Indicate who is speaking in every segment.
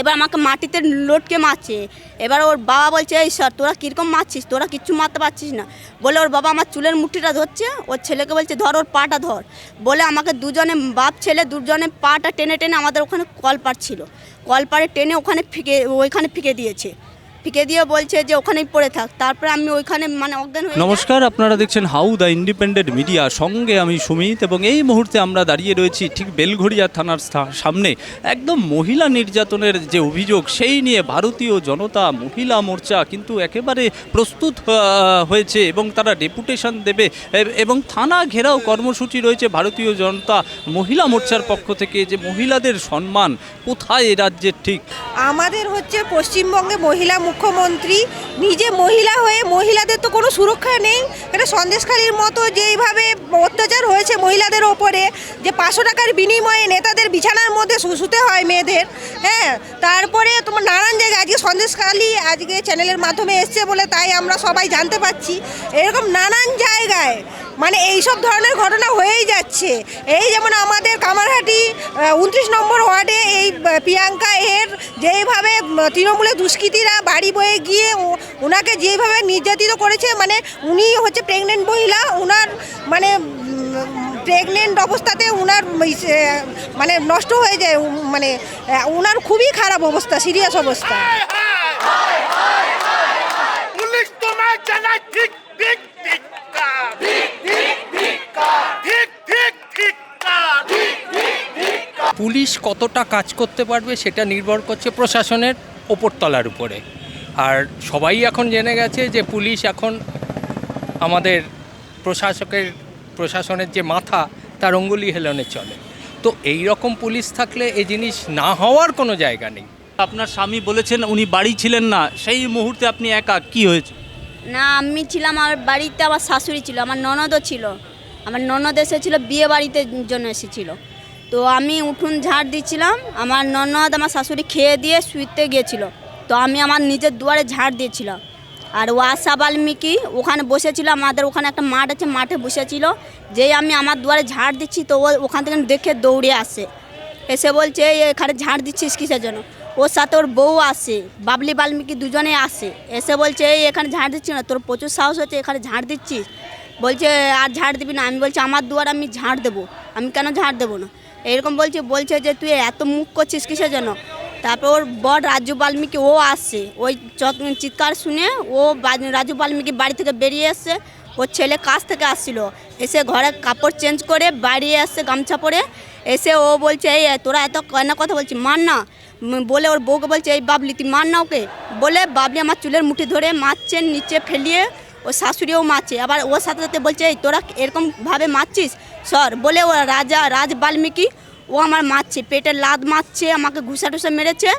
Speaker 1: এবার আমাকে মাটিতে লটকে মারছে। এবার ওর বাবা বলছে, এই স্যার তোরা কীরকম মারছিস? তোরা কিচ্ছু মারতে পারছিস না। বলে ওর বাবা আমার চুলের মুঠিটা ধরছে, ওর ছেলেকে বলছে, ধর ওর পাটা ধর। বলে আমাকে দুজনে, বাপ, ছেলে দুজনে পাটা টেনে টেনে আমাদের ওখানে কল কলপার ছিল। কলপারে টেনে ওখানে ফিকে, ওইখানে ফিকে দিয়েছে। ফিকে দিয়ে বলছে যে ওখানেই পড়ে থাক। তারপরে আমি ওইখানে মানে অজ্ঞান হয়ে।
Speaker 2: নমস্কার আপনারা দেখছেন হাউ দ্য ইন্ডিপেন্ডেন্ট মিডিয়া। সঙ্গে আমি সুমিত এবং এই মুহূর্তে আমরা দাঁড়িয়ে রয়েছি ঠিক বেলঘড়িয়া থানার সামনে। একদম মহিলা নির্যাতনের যে অভিযোগ সেই নিয়ে ভারতীয় জনতা মহিলা মোর্চা কিন্তু একেবারে প্রস্তুত হয়েছে এবং তারা ডেপুটেশন দেবে। এবং থানা ঘেরাও কর্মসূচি রয়েছে ভারতীয় জনতা মহিলা মোর্চার পক্ষ থেকে যে মহিলাদের সম্মান কোথায় এ রাজ্যের ঠিক?
Speaker 3: আমাদের হচ্ছে পশ্চিমবঙ্গে মহিলা মুখ্যমন্ত্রী, নিজে মহিলা হয়ে, মহিলাদের তো কোনো সুরক্ষা নেই। এটা সন্দেশখালির মতো যেইভাবে অত্যাচার হয়েছে মহিলাদের ওপরে, যে পাঁচশো টাকার বিনিময়ে নেতাদের বিছানার মধ্যে শুশুতে হয় মেয়েদের হ্যাঁ? তারপরে তোমার নানান জায়গায়, আজকে সন্দেশখালি, আজকে চ্যানেলের মাধ্যমে এসছে বলে তাই আমরা সবাই জানতে পারছি। এরকম নানান জায়গায় মানে এইসব ধরনের ঘটনা হয়েই যাচ্ছে এই যেমন আমাদের কামারহাটি উনত্রিশ নম্বর ওয়ার্ডে এই প্রিয়াঙ্কা এর যেইভাবে তৃণমূলের দুষ্কৃতীরা বাড়ি বয়ে গিয়ে ওনাকে যেইভাবে নির্যাতিত করেছে মানে উনি হচ্ছে প্রেগনেন্ট মহিলা ওনার মানে প্রেগনেন্ট অবস্থাতে ওনার মানে নষ্ট হয়ে যায় মানে ওনার খুবই খারাপ অবস্থা সিরিয়াস অবস্থা
Speaker 4: পুলিশ
Speaker 5: কতটা কাজ করতে পারবে সেটা নির্ভর করছে প্রশাসনের ওপরতলার উপরে। আর সবাই এখন জেনে গেছে যে পুলিশ এখন আমাদের প্রশাসকের প্রশাসনের যে মাথা তার অঙ্গুলি হেলনে চলে। তো এই রকম পুলিশ থাকলে এই জিনিস না হওয়ার কোনো জায়গা নেই।
Speaker 2: আপনার স্বামী বলেছেন উনি বাড়ি ছিলেন না সেই মুহূর্তে আপনি একা কি হয়েছে?
Speaker 1: না আমি ছিলাম আমার বাড়িতে আমার শাশুড়ি ছিল আমার ননদও ছিল। আমার ননদ এসেছিল বিয়ে বাড়িতে জন্য এসেছিল। তো আমি উঠুন ঝাড় দিচ্ছিলাম। আমার ননদ আমার শাশুড়ি খেয়ে দিয়ে শুইতে গিয়েছিল। তো আমি আমার নিজের দুয়ারে ঝাড় দিয়েছিলাম। আর ও আশা বাল্মীকি ওখানে বসেছিল, আমাদের ওখানে একটা মাঠ আছে, মাঠে বসেছিল। যেই আমি আমার দুয়ারে ঝাড় দিচ্ছি, তো ও ওখান থেকে দেখে দৌড়ে আসে। এসে বলছে, "এই এখানে ঝাড় দিচ্ছিস কিসের জন্য? ওর সাথে ওর বউ আসে, বাবলি বাল্মীকি দুজনে আসে। এসে বলছে, এই এখানে ঝাড় দিচ্ছি না, তোর প্রচুর সাহস হচ্ছে এখানে ঝাড় দিচ্ছিস? বলছে, আর ঝাড় দিবি না। আমি বলছি, আমার দুয়ার আমি ঝাড় দেবো। আমি কেন ঝাড় দেবো না? এরকম বলছে বলছে যে তুই এত মুখ করছিস কিসের জন্য? তারপর ওর বড় রাজু বাল্মীকি, ও আসছে। ওই চিৎকার শুনে ও রাজু বাল্মীকি বাড়ি থেকে বেরিয়ে এসছে। ওর ছেলে কাজ থেকে আসছিল। এসে ঘরে কাপড় চেঞ্জ করে বাড়ি আসছে গামছা পরে। এসে ও বলছে, এই, তোরা এত কেন কথা বলছি মার না। বলে ওর বউকে বলছে, এই বাবলি, তুই মার না ওকে? বলে বাবলি আমার চুলের মুঠি ধরে মারছে, নিচে ফেলিয়ে ও শাশুড়িও মারছে। আবার ওর সাথে সাথে বলছে, এই, তোরা এরকমভাবে মারছিস? সর বলে ও রাজা রাজ বাল্মীকি ও আমার মারছে পেটে লাদ মারছে, আমাকে ঘুষা টুসা মেরেছে,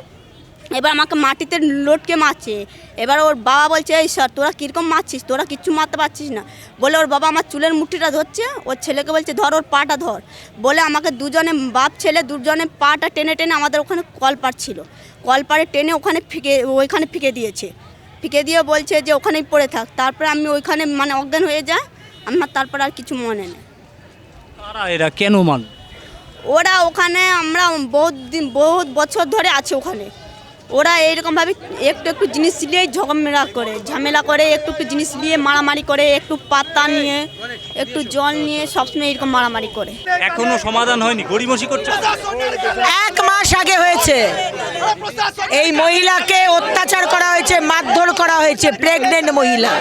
Speaker 1: এবার আমাকে মাটিতে লটকে মারছে। এবার ওর বাবা বলছে, এই স্যার, তোরা কীরকম মারছিস? তোরা কিচ্ছু মারতে পারছিস না। বলে ওর বাবা আমার চুলের মুঠিটা ধরছে, ওর ছেলেকে বলছে, ধর, ওর পাটা ধর। বলে আমাকে দুজনে, বাপ ছেলে দুজনে পাটা টেনে টেনে আমাদের ওখানে কলপার ছিল। কলপারে টেনে ওখানে ফিকে, ওইখানে ফিকে দিয়েছে। ফিকে দিয়ে বলছে যে, ওখানেই পড়ে থাক। তারপরে আমি ওইখানে মানে অজ্ঞান হয়ে যায় আমার তারপর আর কিছু মনে নেই।
Speaker 2: তারা এরা কেন মান
Speaker 1: ওরা ওখানে আমরা বহুত দিন বহুত বছর ধরে আছে ওখানে। ওরা এইরকমভাবে একটু একটু জিনিস নিয়েই ঝগমেলা করে ঝামেলা করে একটু একটু জিনিস নিয়ে মারামারি করে একটু পাতা নিয়ে একটু জল নিয়ে সবসময় এরকম মারামারি করে।
Speaker 2: এখনও সমাধান হয়নি? গড়িমসি করছে?
Speaker 6: এক মাস আগে হয়েছে। এই মহিলাকে অত্যাচার করা হয়েছে, মারধর করা হয়েছে প্রেগনেন্ট মহিলা।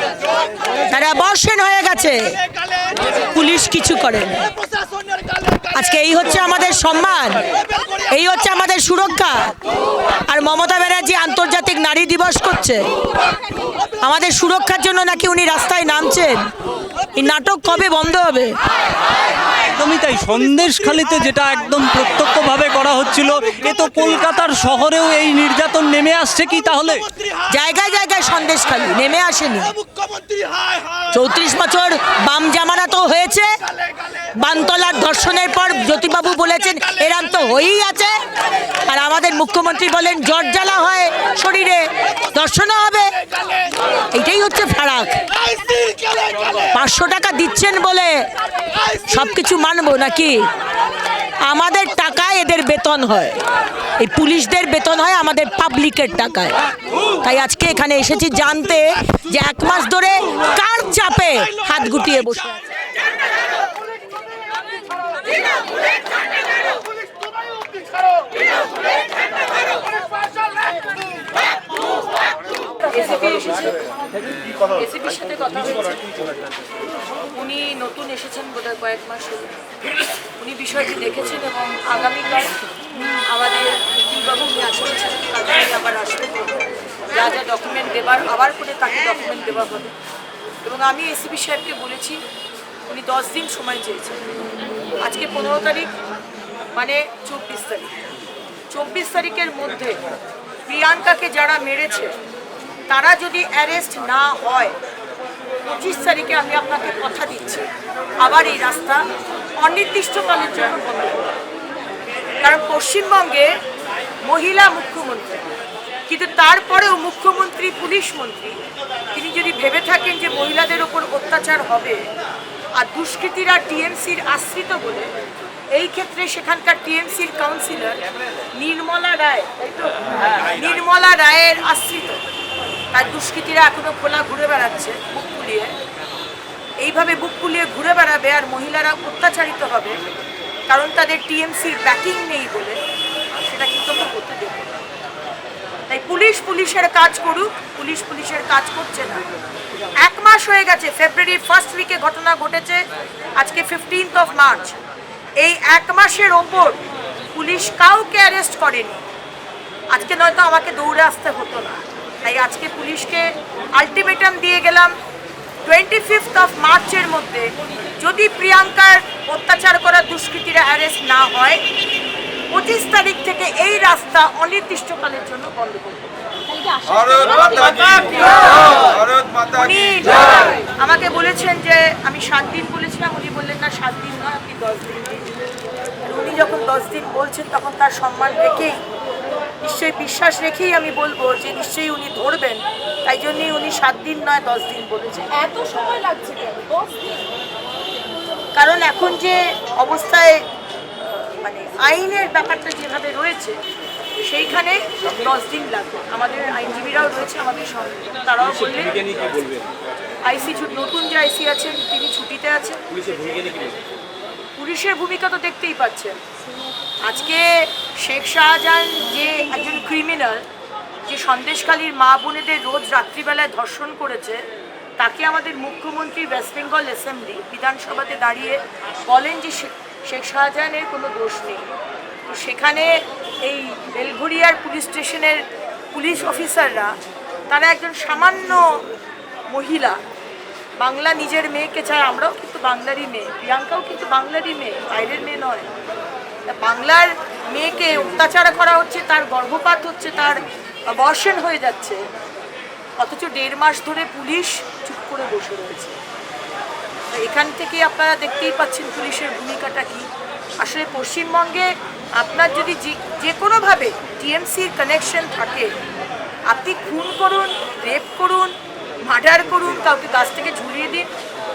Speaker 6: তারা বর্ষণ হয়ে গেছে। পুলিশ কিছু করে আজকে এই হচ্ছে আমাদের সম্মান। এই হচ্ছে আমাদের সুরক্ষা। আর মমতা ব্যানার্জি আন্তর্জাতিক নারী দিবস করছে। আমাদের সুরক্ষার জন্য নাকি উনি রাস্তায় নামছেন। এই নাটক কবে বন্ধ হবে?
Speaker 2: একদমই তাই। সন্দেশখালিতে যেটা একদম প্রত্যক্ষভাবে করা হচ্ছিল, এ তো কলকাতার শহরেও এই নির্যাতন নেমে আসছে কি তাহলে?
Speaker 6: জায়গায় জায়গায় সন্দেশখালি নেমে আসেনি। চৌত্রিশ বছর বাম জামানা তো হয়েছে। বানতলার ধর্ষণের পর জ্যোতিবাবু বলেছেন, এরাম তো হয়েই আছে। আর আমাদের মুখ্যমন্ত্রী বলেন, জ্বর জ্বালা হয় শরীরে দর্শনও হবে। এটাই হচ্ছে ফারাক। পাঁচশো টাকা দিচ্ছেন বলে সব কিছু মানবো নাকি? আমাদের টাকায় এদের বেতন হয়। এই পুলিশদের বেতন হয় আমাদের পাবলিকের টাকায়। তাই আজকে এখানে এসেছি জানতে যে এক মাস ধরে কার চাপে হাত গুটিয়ে বসে
Speaker 7: এসিপি এসিপির সাথে কথা হয়েছে এসেছেন বোধহয় কয়েক মাস হলো। উনি বিষয়টি দেখেছেন এবং আগামীকাল আমাদের উকিলবাবু উনি তারপরে উনি আবার আসবেন যা যা ডকুমেন্ট দেবার, আবার করে তাকে ডকুমেন্ট দেওয়া হবে। এবং আমি এসিপি সাহেবকে বলেছি, উনি দশ দিন সময় চেয়েছেন। আজকে পনেরো তারিখ মানে চব্বিশ তারিখ। চব্বিশ তারিখের মধ্যে প্রিয়াঙ্কাকে যারা মেরেছে, তারা যদি অ্যারেস্ট না হয় পঁচিশ তারিখে আমি আপনাকে কথা দিচ্ছি। আবার এই রাস্তা অনির্দিষ্টকালের জন্য বন্ধ কারণ পশ্চিমবঙ্গে মহিলা মুখ্যমন্ত্রী, কিন্তু তারপরেও মুখ্যমন্ত্রী, পুলিশ মন্ত্রী, তিনি যদি ভেবে থাকেন যে মহিলাদের ওপর অত্যাচার হবে, আর দুষ্কৃতীরা টিএমসির আশ্রিত বলে, এই ক্ষেত্রে সেখানকার টিএমসির কাউন্সিলর নির্মলা রায় নির্মলা রায়ের আশ্রিত। তার দুষ্কৃতীরা এখনও খোলা ঘুরে বেড়াচ্ছে বুক ফুলিয়ে। এইভাবে বুক ফুলিয়ে ঘুরে বেড়াবে আর মহিলারা অত্যাচারিত হবে, কারণ তাদের টিএমসির ব্যাকিং নেই বলে সেটা কিন্তু আমরা করতে দেব তাই পুলিশ পুলিশের কাজ করুক, পুলিশ পুলিশের কাজ করছে না। এক মাস হয়ে গেছে ফেব্রুয়ারির ফার্স্ট উইকে ঘটনা ঘটেছে, আজকে ফিফটিন্থ অফ মার্চ এই এক মাসের ওপর পুলিশ কাউকে অ্যারেস্ট করেনি। আজকে নয়তো আমাকে দৌড়ে আসতে হতো না। তাই আজকে পুলিশকে আলটিমেটাম দিয়ে গেলাম টোয়েন্টি ফিফথ অফ মার্চের মধ্যে যদি প্রিয়াঙ্কার অত্যাচার করা দুষ্কৃতীরা অ্যারেস্ট না হয় পঁচিশ তারিখ থেকে এই রাস্তা অনির্দিষ্টকালের জন্য বন্ধ করবে। উনি আমাকে বলেছেন যে আমি সাত দিন বলেছিলাম উনি বললেন না সাত দিন নয় আপনি দশ দিন দিন। উনি যখন দশ দিন বলছেন তখন তার সম্মান রেখেই নিশ্চয়ই বিশ্বাস রেখেই আমি বলব যে নিশ্চয়ই উনি ধরবেন। তাই জন্যই উনি সাত দিন নয় দশ দিন বলেছেন। এত সময় লাগছে কেন? দশ দিন? কারণ এখন যে অবস্থায় মানে আইনের ব্যাপারটা যেভাবে রয়েছে সেইখানে দশ দিন লাগবে। আমাদের আইনজীবীরাও রয়েছে আমাদের সঙ্গে। তারাও বললেন আইসি নতুন যে আইসি আছেন তিনি ছুটিতে আছেন। পুলিশের ভূমিকা তো দেখতেই পাচ্ছেন। আজকে শেখ শাহজাহান যে একজন ক্রিমিনাল যে সন্দেশখালীর মা বোনেদের রোজ রাত্রিবেলায় ধর্ষণ করেছে, তাকে আমাদের মুখ্যমন্ত্রী ওয়েস্ট বেঙ্গল অ্যাসেম্বলি বিধানসভাতে দাঁড়িয়ে বলেন যে শেখ শাহজাহানের কোনো দোষ নেই। তো সেখানে এই বেলঘরিয়ার পুলিশ স্টেশনের পুলিশ অফিসাররা, তারা একজন সামান্য মহিলা, বাংলা নিজের মেয়েকে চায় আমরাও বাংলারই মেয়ে। প্রিয়াঙ্কাও কিন্তু বাংলারই মেয়ে, বাইরের মেয়ে নয়। বাংলার মেয়েকে অত্যাচার করা হচ্ছে, তার গর্ভপাত হচ্ছে, তার বর্ষণ হয়ে যাচ্ছে। অথচ দেড় মাস ধরে পুলিশ চুপ করে বসে রয়েছে। এখান থেকে আপনারা দেখতেই পাচ্ছেন পুলিশের ভূমিকাটা কি। আসলে পশ্চিমবঙ্গে আপনার যদি যে যে কোনোভাবে টিএমসির কানেকশন থাকে, আপনি খুন করুন রেপ করুন মার্ডার করুন, কাউকে গাছ থেকে ঝুলিয়ে দিন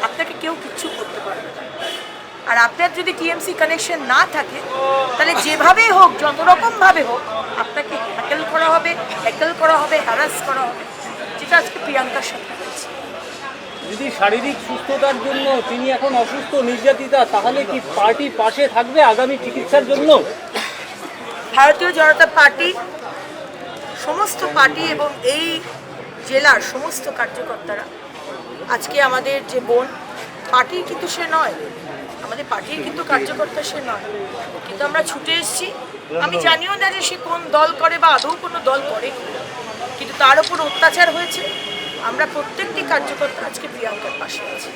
Speaker 7: আপনাকে কেউ কিচ্ছু করতে পারবে না। আর আপনার যদি টিএমসি কানেকশন না থাকে তাহলে যেভাবেই হোক যত রকমভাবে হোক আপনাকে হ্যাকেল করা হবে হ্যাকেল করা হবে হ্যারাস করা হবে যেটা আজকে প্রিয়াঙ্কার সাথে হয়েছে।
Speaker 8: যদি শারীরিক সুস্থতার জন্য তিনি এখন অসুস্থ নির্যাতিতা তাহলে কি পার্টি পাশে থাকবে আগামী চিকিৎসার জন্য?
Speaker 7: ভারতীয় জনতা পার্টি সমস্ত পার্টি এবং এই জেলার সমস্ত কার্যকর্তারা আজকে আমাদের যে বোন, পার্টির কিন্তু সে নয়। আমাদের পার্টির কিন্তু কার্যকর্তা সে নয়। কিন্তু আমরা ছুটে এসেছি। আমি জানিও না যে সে কোন দল করে বা আদৌ কোনো দল করে। কিন্তু তার উপর অত্যাচার হয়েছে। আমরা প্রত্যেকটি কার্যকর্তা আজকে প্রিয়াঙ্কার পাশে আছি।